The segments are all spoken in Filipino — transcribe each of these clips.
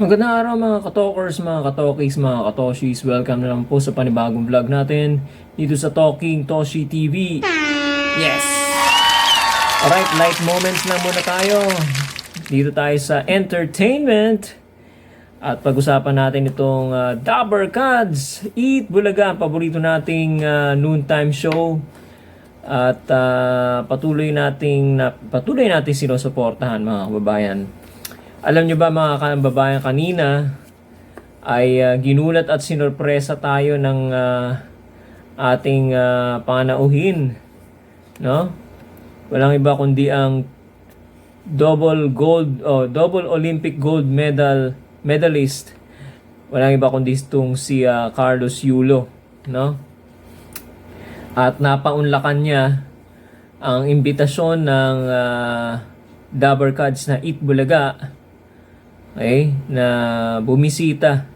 Magandang araw mga katokers, mga katokis, mga katoshis. Welcome na lang po sa panibagong vlog natin dito sa Talking Toshi TV. Yes! Alright, light moments lang muna tayo. Dito tayo sa entertainment. At pag-usapan natin itong uh, Dabber Cards, Eat Bulaga, paborito nating ah, noontime show. At ah, patuloy nating na, patuloy nating sinusuportahan mga kababayan. Alam nyo ba mga kababayan kanina ay ah, ginulat at sinurpresa tayo ng ah, ating ah, panauhin, no? Walang iba kundi ang double gold o double Olympic gold medal medalist. Walang iba kundi itong si ah, Carlos Yulo, no? At napaunlakan niya ang imbitasyon ng uh, Dabber Cards na Eat Bulaga okay, na bumisita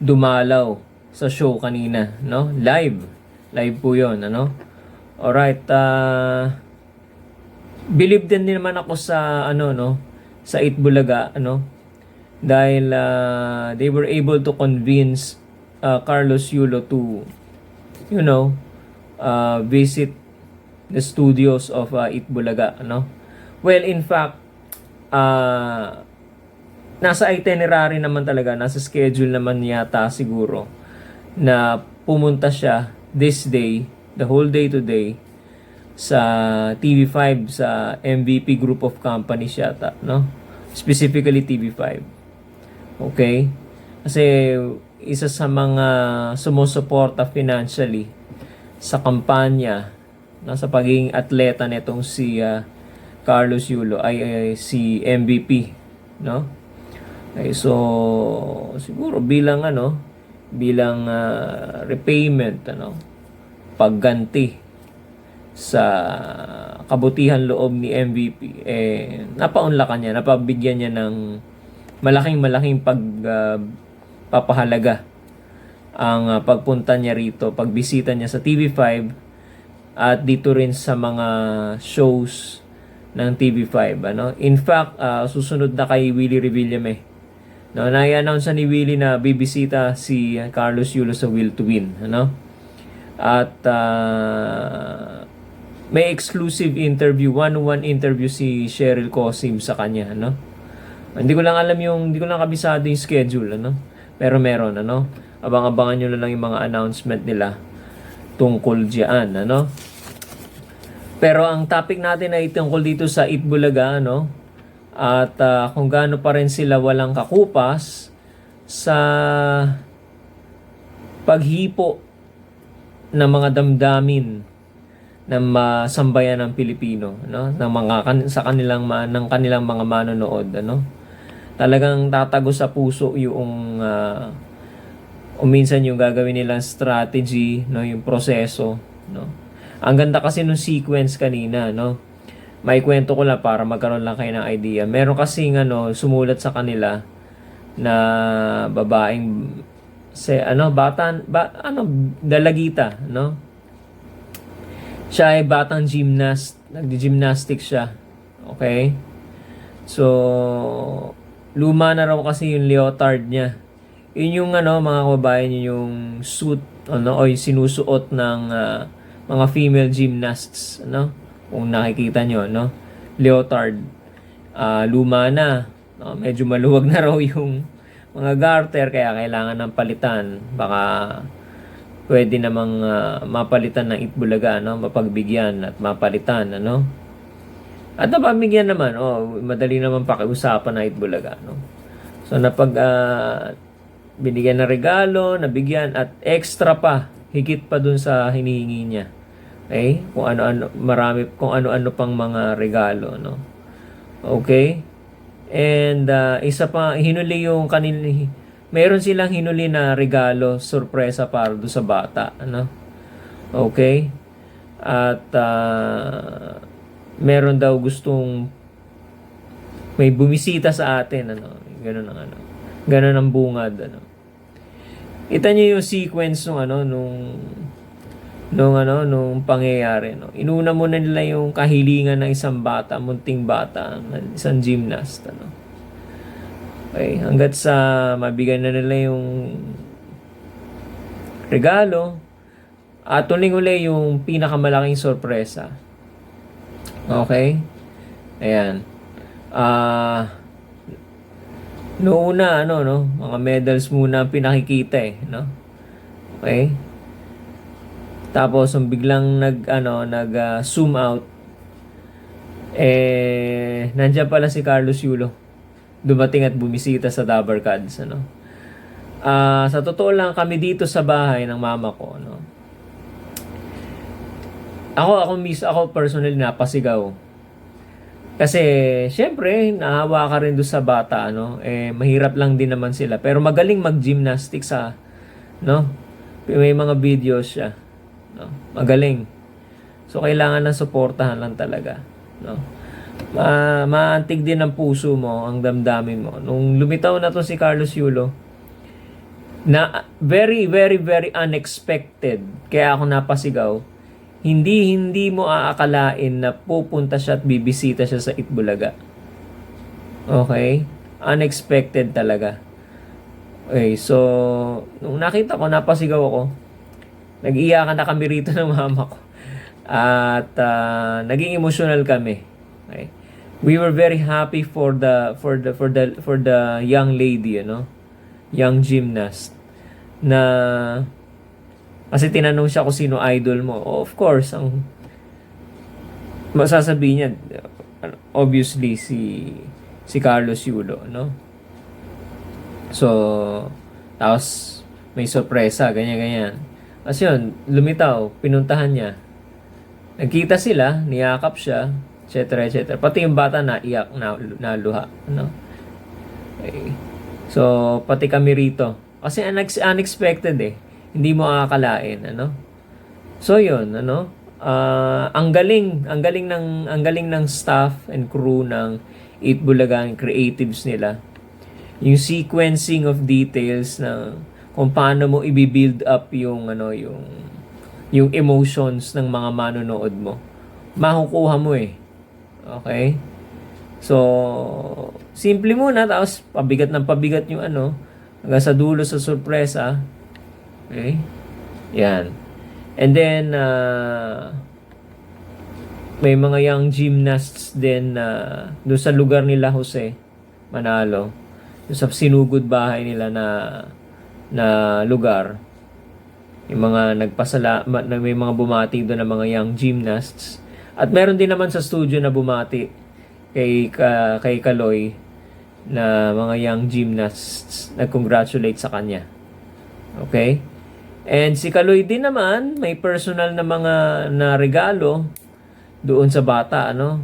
dumalaw sa show kanina, no? Live. Live po 'yon, ano? Alright, uh, believe din naman ako sa ano no, sa Eat Bulaga, ano? Dahil uh, they were able to convince uh, Carlos Yulo to you know, uh, visit the studios of uh, Itbulaga, no? Well, in fact, uh, nasa itinerary naman talaga, nasa schedule naman yata siguro na pumunta siya this day, the whole day today, sa TV5, sa MVP group of companies yata, no? Specifically TV5. Okay? Kasi isa sa mga sumusuporta financially sa kampanya no, sa pagiging atleta nitong si ah, Carlos Yulo ay, ay si MVP, no? Okay, so siguro bilang ano, bilang ah, repayment ano, pagganti sa kabutihan loob ni MVP eh napaunlakan niya, napabigyan niya ng malaking malaking pag ah, papahalaga ang ah, pagpunta niya rito, pagbisita niya sa TV5 at dito rin sa mga shows ng TV5 ano. In fact, ah, susunod na kay Willie Revillame. No, na-announce ni Willie na bibisita si Carlos Yulo sa Will to Win, ano? At ah, may exclusive interview, one-on-one interview si Cheryl Cosim sa kanya, ano? Hindi ko lang alam yung, hindi ko lang kabisado yung schedule, ano? Pero meron, ano? Abang-abangan nyo na lang yung mga announcement nila tungkol diyan, ano? Pero ang topic natin ay tungkol dito sa Itbulaga, ano? At ah, kung gaano pa rin sila walang kakupas sa paghipo ng mga damdamin ng masambayan ng Pilipino, no? Ng mga kan- sa kanilang ma- ng kanilang mga manonood, ano? Talagang tatago sa puso yung ah, o minsan yung gagawin nilang strategy, no, yung proseso, no. Ang ganda kasi nung sequence kanina, no. May kwento ko lang para magkaroon lang kayo ng idea. Meron kasi ano, sumulat sa kanila na babaeng se ano bata ba, ano dalagita, no. Siya ay batang gymnast, nagdi-gymnastics siya. Okay? So, luma na raw kasi yung leotard niya. Yun yung ano, mga kababayan, yun yung suit, ano, o yung sinusuot ng ah, mga female gymnasts, ano? Kung nakikita nyo, no? Leotard. Ah, luma na. No? Medyo maluwag na raw yung mga garter, kaya kailangan ng palitan. Baka pwede namang ah, mapalitan ng itbulaga, no? Mapagbigyan at mapalitan, ano? At napamigyan naman, oh, madali naman pakiusapan na itbulaga, no? So, napag ah, binigyan ng regalo, nabigyan, at extra pa, higit pa dun sa hinihingi niya. Okay? Kung ano-ano, marami, kung ano-ano pang mga regalo, no? Okay? And ah, isa pa, hinuli yung kanil, meron silang hinuli na regalo, sorpresa para do sa bata, ano? Okay? At ah, meron daw gustong may bumisita sa atin, ano? Ganun ang ano. Ganun ang bungad, ano. Kita niyo yung sequence nung ano nung nung ano nung pangyayari no. Inuna muna nila yung kahilingan ng isang bata, munting bata, isang gymnast ano. Okay, hanggat sa mabigyan na nila yung regalo at tuling uli yung pinakamalaking sorpresa. Okay? Ayan. Ah Noong una, ano, no? Mga medals muna pinakikita eh, no? Okay? Tapos, ang biglang nag, ano, nag ah, zoom out, eh, nandiyan pala si Carlos Yulo. Dumating at bumisita sa Dabar Cards, ano? Ah, sa totoo lang, kami dito sa bahay ng mama ko, no? Ako, ako miss, ako personally napasigaw. Kasi, syempre, nahawa ka rin doon sa bata, ano? Eh, mahirap lang din naman sila. Pero magaling mag-gymnastics sa, no? May mga videos siya. No? Magaling. So, kailangan ng suportahan lang talaga. No? Ma maantig din ang puso mo, ang damdamin mo. Nung lumitaw na to si Carlos Yulo, na very, very, very unexpected. Kaya ako napasigaw. Hindi, hindi mo aakalain na pupunta siya at bibisita siya sa Itbulaga. Okay? Unexpected talaga. Okay, so, nung nakita ko, napasigaw ako. Nag-iyakan na kami rito ng mama ko. At ah, naging emotional kami. Okay? We were very happy for the for the for the for the young lady, you know, young gymnast na kasi tinanong siya kung sino idol mo. Oh, of course, ang masasabi niya uh, obviously si si Carlos Yulo, no? So, tapos may sorpresa, ganyan-ganyan. Kasi yun, lumitaw, pinuntahan niya. Nagkita sila, niyakap siya, etc. etc. Pati yung bata na iyak, na, naluha. Ano? Okay. So, pati kami rito. Kasi unex- unexpected eh. Hindi mo akalain, ano? So, yun, ano? Ah, ang galing, ang galing ng ang galing ng staff and crew ng Eat Bulagan creatives nila. Yung sequencing of details na kung paano mo i-build up yung ano yung yung emotions ng mga manonood mo. Makukuha mo eh. Okay? So, simple muna, tapos pabigat ng pabigat yung ano, hanggang sa dulo sa sorpresa. Okay? Yan. And then, uh, may mga young gymnasts din na doon sa lugar nila Jose, Manalo. Doon sa sinugod bahay nila na na lugar. Yung mga nagpasala, ma- na may mga bumati doon ng mga young gymnasts. At meron din naman sa studio na bumati kay ka, kay Kaloy na mga young gymnasts nag-congratulate sa kanya. Okay? And si Kaloy din naman, may personal na mga na regalo doon sa bata, ano?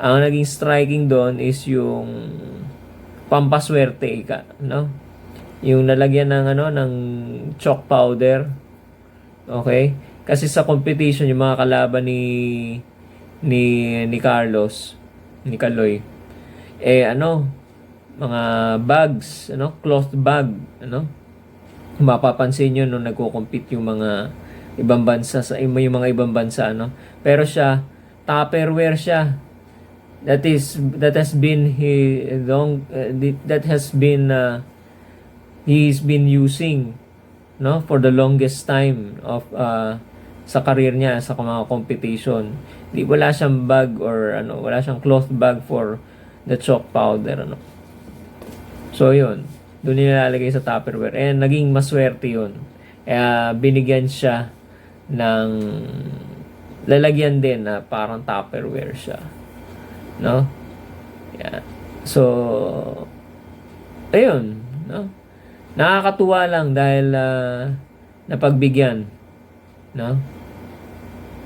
Ang naging striking doon is yung pampaswerte ka, no? Yung nalagyan ng ano ng chalk powder. Okay? Kasi sa competition yung mga kalaban ni ni ni Carlos, ni Kaloy, eh ano, mga bags, ano, cloth bag, ano? Mapapansin nyo nung nagko-compete yung mga ibang bansa sa yung mga ibang bansa, ano? Pero siya, Tupperware siya. That is that has been he long uh, that has been uh, he's been using no for the longest time of uh, sa career niya sa mga competition. Di wala siyang bag or ano, wala siyang cloth bag for the chalk powder ano. So yun, doon nilalagay sa Tupperware. And naging maswerte yun. Kaya binigyan siya ng lalagyan din na parang Tupperware siya. No? Yeah. So, ayun, no? Nakakatuwa lang dahil uh, napagbigyan, no?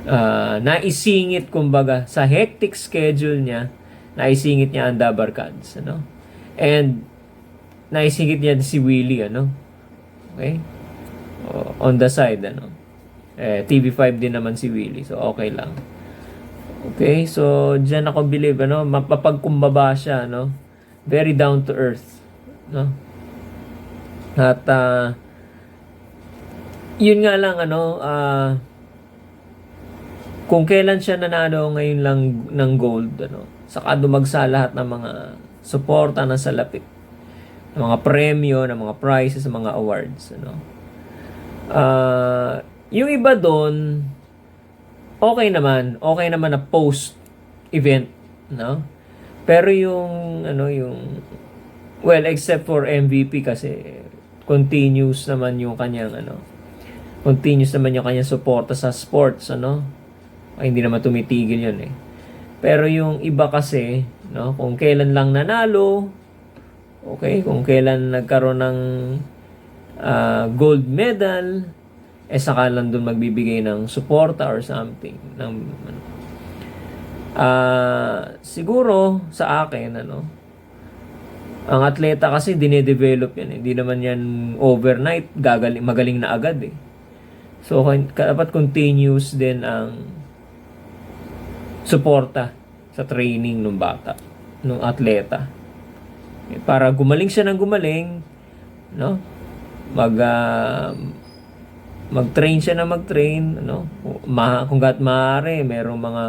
Uh, naisingit kumbaga sa hectic schedule niya, naisingit niya ang Dabar Cards, ano? And naisingit niya si Willie, ano? Okay? On the side, ano? Eh, TV5 din naman si Willie, so okay lang. Okay, so diyan ako believe ano, mapapagkumbaba siya, no? Very down to earth, no? At uh, yun nga lang ano, uh, kung kailan siya nanalo ngayon lang ng gold, ano, saka dumagsa lahat ng mga suporta na salapit. ng mga premyo, ng mga prizes, ng mga awards. Ano? Ah, yung iba doon, okay naman. Okay naman na post-event. No? Pero yung, ano, yung, well, except for MVP kasi, continuous naman yung kanyang, ano, continuous naman yung kanyang suporta sa sports, ano. Ay, hindi naman tumitigil yun eh. Pero yung iba kasi, no, kung kailan lang nanalo, okay, kung kailan nagkaroon ng ah, gold medal, eh saka lang doon magbibigay ng suporta or something. Ng, ano. Ah, siguro sa akin, ano, ang atleta kasi dinedevelop yan. eh. Hindi naman yan overnight, gagaling, magaling na agad eh. So, dapat continuous din ang suporta sa training ng bata, ng atleta. Eh, Para gumaling siya ng gumaling, no? Mag ah, mag-train siya na mag-train, no? Ma, kung gat maaari, merong mga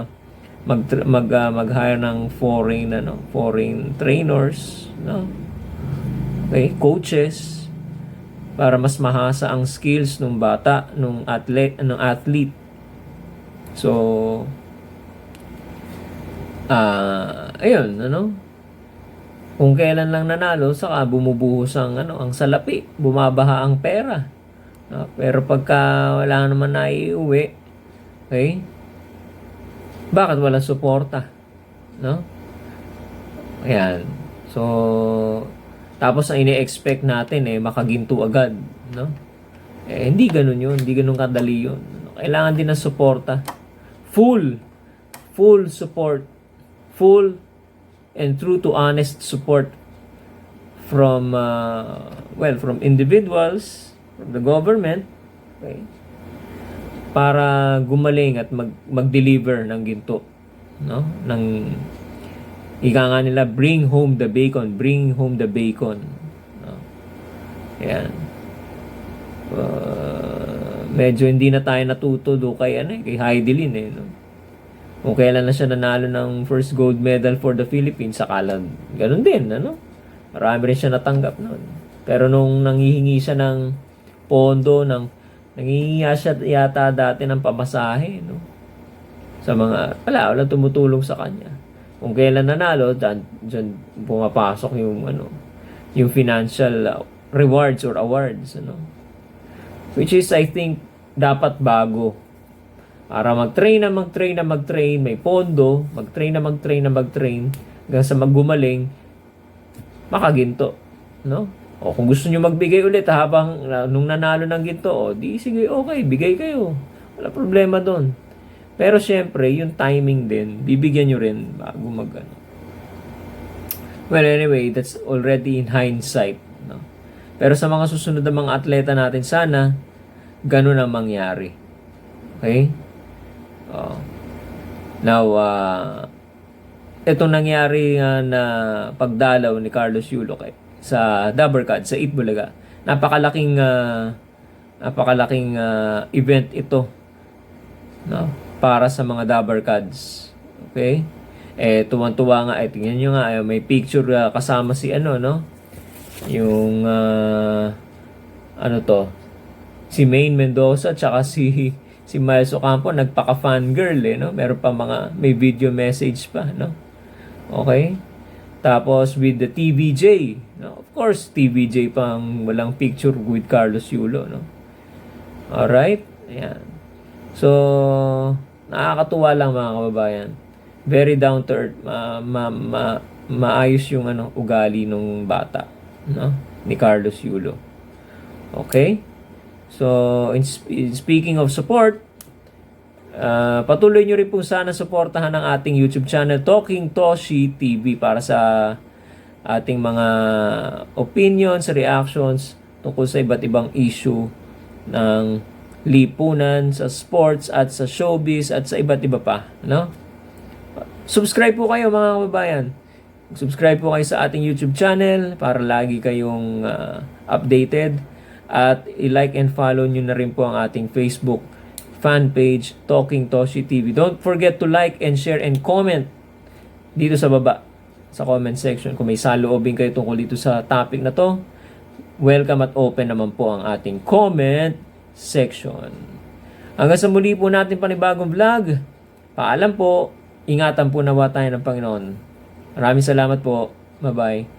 mag mag ah, mag-hire ng foreign ano, foreign trainers, no? Okay, coaches para mas mahasa ang skills ng bata, ng athlete, ng athlete. So ah ayun, ano? Kung kailan lang nanalo, saka bumubuhos ang ano, ang salapi, bumabaha ang pera. No? Pero pagka wala naman na iuwi, okay? Bakit walang suporta? No? Ayan. So, tapos ang ini-expect natin eh, makaginto agad. No? Eh, hindi ganun yun. Hindi ganun kadali yun. Kailangan din ng suporta. Full. Full support. Full and true to honest support from, uh, well, from individuals, from the government, okay? Para gumaling at mag mag-deliver ng ginto no? Ng ika nga nila bring home the bacon bring home the bacon no? Yan Uh, medyo hindi na tayo natuto do kay ano eh, kay Heidelin eh no? Kung kailan na siya nanalo ng first gold medal for the Philippines sakala ganun din ano? Marami rin siya natanggap noon pero nung nanghihingi siya ng pondo ng Nangingi siya yata dati ng pamasahe, no? Sa mga, wala, walang tumutulong sa kanya. Kung kailan nanalo, dyan, dyan pumapasok yung, ano, yung financial uh, rewards or awards, ano? Which is, I think, dapat bago. Para mag-train na mag-train na mag-train, may pondo, mag-train na mag-train na mag-train, hanggang sa maggumaling, makaginto, no? O kung gusto nyo magbigay ulit habang uh, nung nanalo ng ginto, o di sige, okay, bigay kayo. Wala problema doon. Pero syempre, yung timing din, bibigyan nyo rin bago mag ano. Well, anyway, that's already in hindsight. No? Pero sa mga susunod na mga atleta natin, sana ganun ang mangyari. Okay? Oh. Now, uh, itong nangyari nga na pagdalaw ni Carlos Yulo kay sa Dabarcad, sa Itbulaga. Napakalaking uh, napakalaking uh, event ito no para sa mga Dabarcads. Okay? Eh tuwang-tuwa nga eh tingnan niyo nga eh, may picture uh, kasama si ano no yung uh, ano to si Maine Mendoza tsaka si si Miles Ocampo nagpaka-fangirl eh no meron pa mga may video message pa no okay tapos with the TVJ, no? of course, TVJ pang walang picture with Carlos Yulo. No? Alright? Ayan. So, nakakatuwa lang mga kababayan. Very down to earth. Ma, ma, ma, maayos yung ano, ugali ng bata. No? Ni Carlos Yulo. Okay? So, in, in speaking of support, Uh, patuloy nyo rin po sana suportahan ang ating YouTube channel Talking Toshi TV para sa ating mga opinions, reactions tungkol sa iba't ibang issue ng lipunan sa sports at sa showbiz at sa iba't iba pa, no? Subscribe po kayo mga kababayan. Subscribe po kayo sa ating YouTube channel para lagi kayong uh, updated at i-like and follow nyo na rin po ang ating Facebook fan page Talking Toshi TV. Don't forget to like and share and comment dito sa baba sa comment section. Kung may saloobin kayo tungkol dito sa topic na to, welcome at open naman po ang ating comment section. Hanggang sa muli po natin panibagong vlog. Paalam po. Ingatan po nawa tayo ng Panginoon. Maraming salamat po. Bye-bye.